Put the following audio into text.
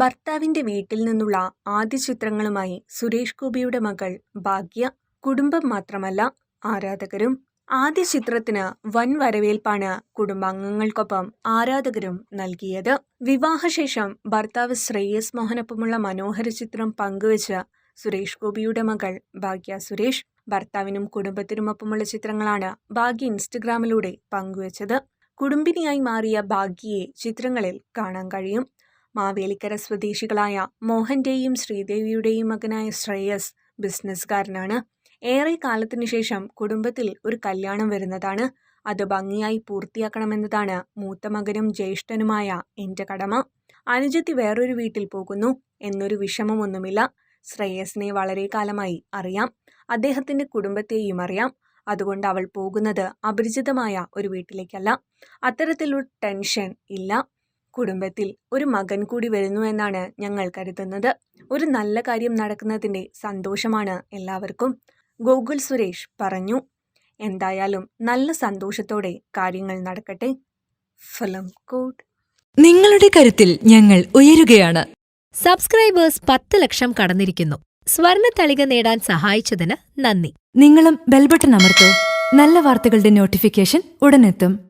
ഭർത്താവിന്റെ വീട്ടിൽ നിന്നുള്ള ആദ്യ ചിത്രങ്ങളുമായി സുരേഷ് ഗോപിയുടെ മകൾ ഭാഗ്യ കുടുംബം മാത്രമല്ല ആരാധകരും. ആദ്യ ചിത്രത്തിന് വൻ വരവേൽപ്പാണ് കുടുംബാംഗങ്ങൾക്കൊപ്പം ആരാധകരും നൽകിയത്. വിവാഹശേഷം ഭർത്താവ് ശ്രേയസ് മോഹനൊപ്പമുള്ള മനോഹര ചിത്രം പങ്കുവച്ച് സുരേഷ് ഗോപിയുടെ മകൾ ഭാഗ്യ സുരേഷ് ഭർത്താവിനും കുടുംബത്തിനുമൊപ്പമുള്ള ചിത്രങ്ങളാണ് ഭാഗ്യ ഇൻസ്റ്റഗ്രാമിലൂടെ പങ്കുവച്ചത്. കുടുംബിനിയായി മാറിയ ഭാഗ്യയെ ചിത്രങ്ങളിൽ കാണാൻ കഴിയും. മാവേലിക്കര സ്വദേശികളായ മോഹന്റെയും ശ്രീദേവിയുടെയും മകനായ ശ്രേയസ് ബിസിനസ്സുകാരനാണ്. ഏറെ കാലത്തിനു ശേഷം കുടുംബത്തിൽ ഒരു കല്യാണം വരുന്നതാണ്. അത് ഭംഗിയായി പൂർത്തിയാക്കണമെന്നതാണ് മൂത്ത മകനും ജ്യേഷ്ഠനുമായ എന്റെ കടമ. അനുജത്തി വേറൊരു വീട്ടിൽ പോകുന്നു എന്നൊരു വിഷമമൊന്നുമില്ല. ശ്രേയസിനെ വളരെ കാലമായി അറിയാം. അദ്ദേഹത്തിന്റെ കുടുംബത്തെയും അറിയാം. അതുകൊണ്ട് അവൾ പോകുന്നത് അപരിചിതമായ ഒരു വീട്ടിലേക്കല്ല. അത്തരത്തിലൊരു ടെൻഷൻ ഇല്ല. കുടുംബത്തിൽ ഒരു മകൻ കൂടി വരുന്നു എന്നാണ് ഞങ്ങൾ കരുതുന്നത്. ഒരു നല്ല കാര്യം നടക്കുന്നതിന്റെ സന്തോഷമാണ് എല്ലാവർക്കും. ഗോകുൽ സുരേഷ് പറഞ്ഞു എന്തായാലും നല്ല സന്തോഷത്തോടെ കാര്യങ്ങൾ നടക്കട്ടെ. Film code. നിങ്ങളുടെ കരുത്തിൽ ഞങ്ങൾ ഉയരുകയാണ്. സബ്സ്ക്രൈബേഴ്സ് പത്ത് ലക്ഷം കടന്നിരിക്കുന്നു. സ്വർണ തളിക നേടാൻ സഹായിച്ചതിന് നന്ദി. നിങ്ങളും ബെൽബട്ടൺ അമർത്തോ. നല്ല വാർത്തകളുടെ നോട്ടിഫിക്കേഷൻ ഉടനെത്തും.